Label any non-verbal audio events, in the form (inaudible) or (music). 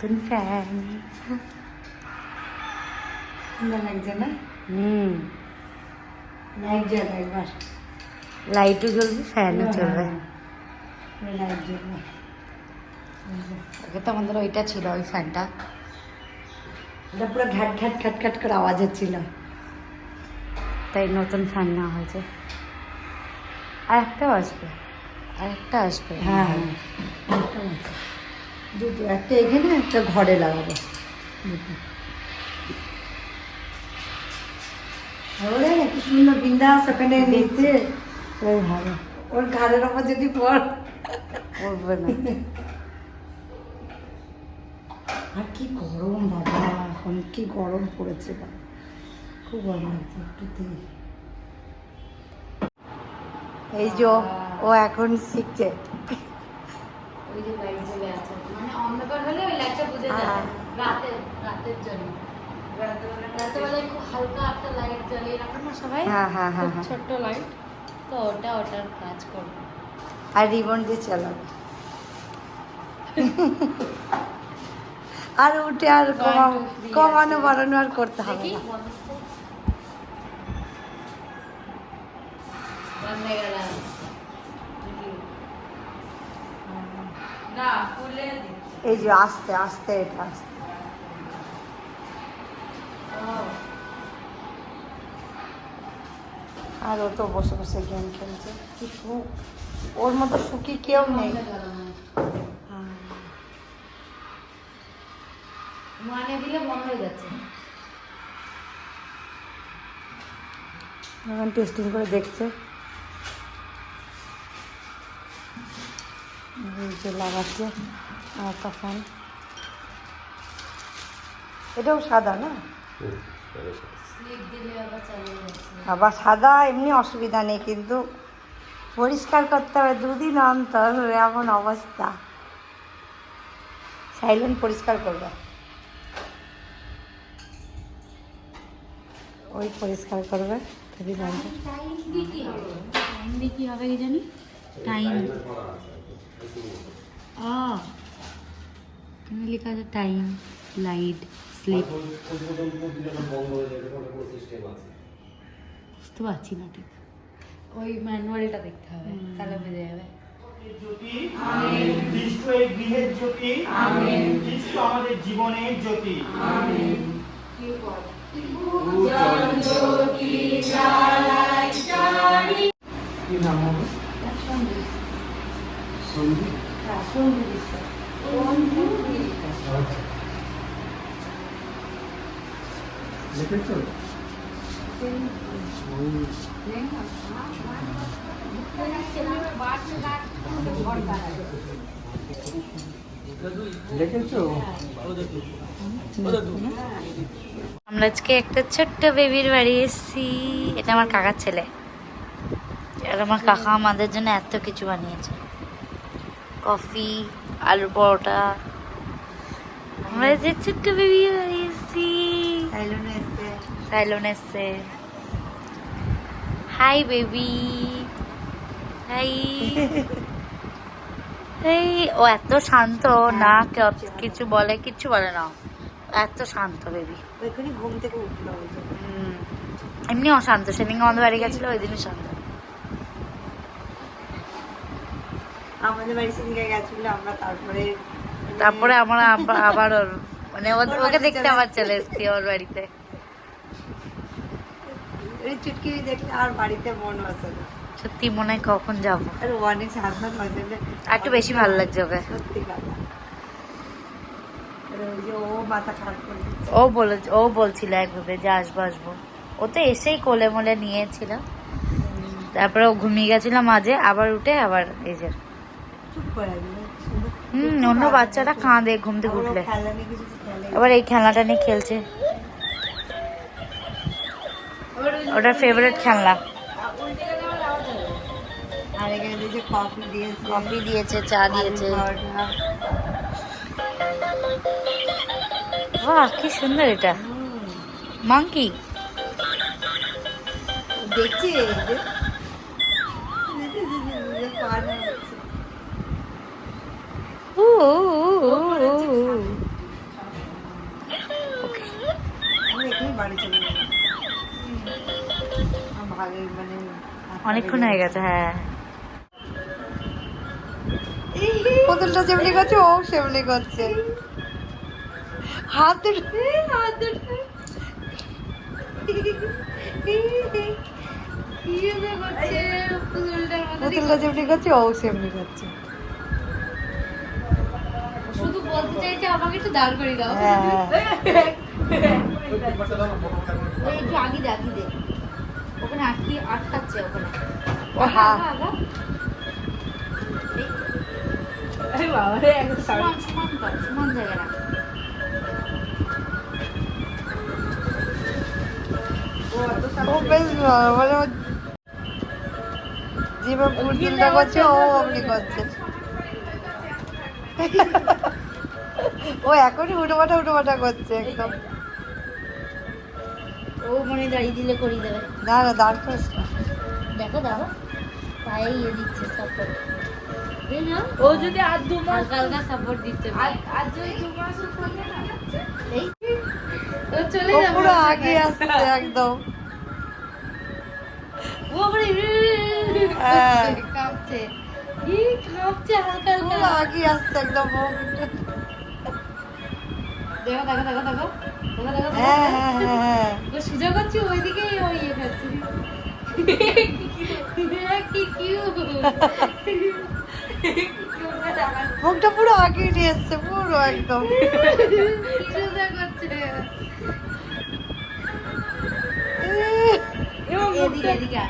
নতুন ফ্যান সুন্দর হুম লাইট জ্বলে লাইটও জ্বলবে ফ্যানও চলবে লাইট জ্বলবে আগে তো আমাদের ওইটা ছিল ওই ফ্যানটা এটা পুরো ঘ্যাট ঘ্যাট ঘ্যাট ঘ্যাট করে আওয়াজ হচ্ছিল তাই নতুন ফ্যান নেওয়া হয়েছে আর একটাও আসবে আর একটা আসবে হ্যাঁ। দুটো একটা এখানে একটা ঘরে লাগাবো। দুটো। কি সুন্দর বিন্দাস ওখানে নিচে। ভালো। ওর ঘাড়ের ওপর যদি পড়। উঠবে না। আর কি গরম বাবা এখন কি গরম পড়েছে বাবা। খুব গরম লাগছে একটুতেই এই যে ও এখন শিখছে। ওই যে লাইট জ্বলে আছে। মানে অন্ধকার হলে ওই লাইটটা বুঝে যায় হ্যাঁ। রাতে রাতের জন্য। রাতেবেলায় খুব হালকা একটা লাইট জ্বালিয়ে রাখেন না সবাই? হ্যাঁ হ্যাঁ খুব ছোট্ট লাইট তো ওটা ওটার কাজ করবে আর রিবন দিয়ে চালাবে আর উঠে আর কমানো। বাড়ানো আর করতে হবে না বন্ধ করে। বন্ধ হয়ে গেল দেখি। না ফুলে দিচ্ছি এই যে আস্তে আস্তে এটা আস্তে। আর ও তো বসে বসে গেম খেলছে। কি সুখ ওর মতো সুখী কেউ নেই। হ্যাঁ। মানে দিলে বন্ধ হয়ে যাচ্ছে। এখন টেস্টিং করে দেখছে। যে লাগাচ্ছে একটা ফ্যান এটাও সাদা না? আবার সাদা এমনি অসুবিধা নেই কিন্তু পরিষ্কার করতে হবে দুদিন অন্তর এমন অবস্থা। সাইলেন্ট পরিষ্কার করবে। ওই পরিষ্কার করবে দুদিন অন্তর। কি হবে। কি জানি? টাইম এখানে লেখা আছে টাইম লাইট স্লিপ বুঝতে পারছি না ঠিক ওই ম্যানুয়ালটা দেখতে হবে তাহলে বুঝে যাবে জ্যোতি খ্রিস্ট এই গৃহের জ্যোতি খ্রিস্ট আমাদের জীবনের জ্যোতি কি নাম হবে সন্দীপ আচ্ছা। লিখেছো? আমরা আজকে একটা ছোট্ট বেবির বাড়ি এসেছি। এটা আমার কাকার ছেলে। আর আমার কাকা আমাদের জন্য এত কিছু বানিয়েছে। কফি আলু পরোটা। আমরা যে ছোট্ট বেবি এসেছি সাইলন এসছে। হাই বেবি হাই এই ও এত শান্ত না কে- কিছু বলে কিছু বলে না। এত শান্ত বেবি ঘুম থেকে উঠল। এমনি অশান্ত সেদিন আমাদের বাড়ি গেছিল ওই দিনই শান্ত। আমাদের বাড়ি সেদিনকে গেছিল আমরা তারপরে তারপরে আমরা (laughs) আবার- ওর মানে ওকে দেখতে আবার চলে এসছি ওর বাড়িতে। ওই চুটকি দেখলে আর বাড়িতে মন বসে না। সত্যি মনে হয় কখন যাব। আর অনেক সাবধান ওই আর একটু বেশি ভালো লাগছে ওকে। সত্যি কথা। ও বলে ও বলছিল একভাবে যে আসব আসব। ও তো এসেই কোলে মোলে নিয়েছিল। তারপরে ও ঘুমিয়ে গেছিল মাঝে আবার উঠে আবার এই যে চুপ করে দিল সুন্দর হুম অন্য বাচ্চারা কাঁদে ঘুম থেকে উঠলে। আবার এই খেলনাটা নিয়ে খেলছে। ওটার ফেভারিট খেলনা। আর কফি দিয়েছে। চা দিয়েছে। বাহ কি সুন্দর এটা। মাংকি দেখছি। অনেকক্ষণ হয়ে গেছে হ্যাঁ। পুতুলটা যেমনি করছে, ও সেমনি করছে। হাতের হাত পুতুলটা যেমনি করছে, ও সেমনি করছে। শুধু বলতে চাইছে আমাকে একটু দাঁড় করে দাও। হ্যাঁ ওই একটু আগে আগে দে। ওখানে আটকে আটকাচ্ছে ওখানে। সমান সমান সমান জায়গা রাখ। ও বেশ ভালো, মানে ও যেভাবে পুতুলটা করছে ও অমনি করছে। (laughs) ও এখনই উঠোপাটা উঠোপাটা করছে একদম। ও মনে দাঁড়িয়ে দিলে করিয়ে দেবে। না না দাঁড় করিস না। দেখো দেখো। পায়ে ইয়ে দিচ্ছে সাপোর্ট ও যদি আর দু হালকা হালকা সাপোর্ট দিচ্ছে। আর যদি দু মাস এই। ও চলে যাবে পুরো আগে আসছে একদম। ও আবার হ্যাঁ। কাঁপছে। কাঁপছে হালকা হালকা। আগে আসছে একদম ও দেখো দেখো দেখো দেখো। দেখো দেখো দেখো। হ্যাঁ হ্যাঁ হ্যাঁ হ্যাঁ। ও ওইদিকে ওই ইয়ে খাচ্ছে। মুখটা পুরো আগে নিয়ে এসছে পুরো একদম। এদিকে এদিকে।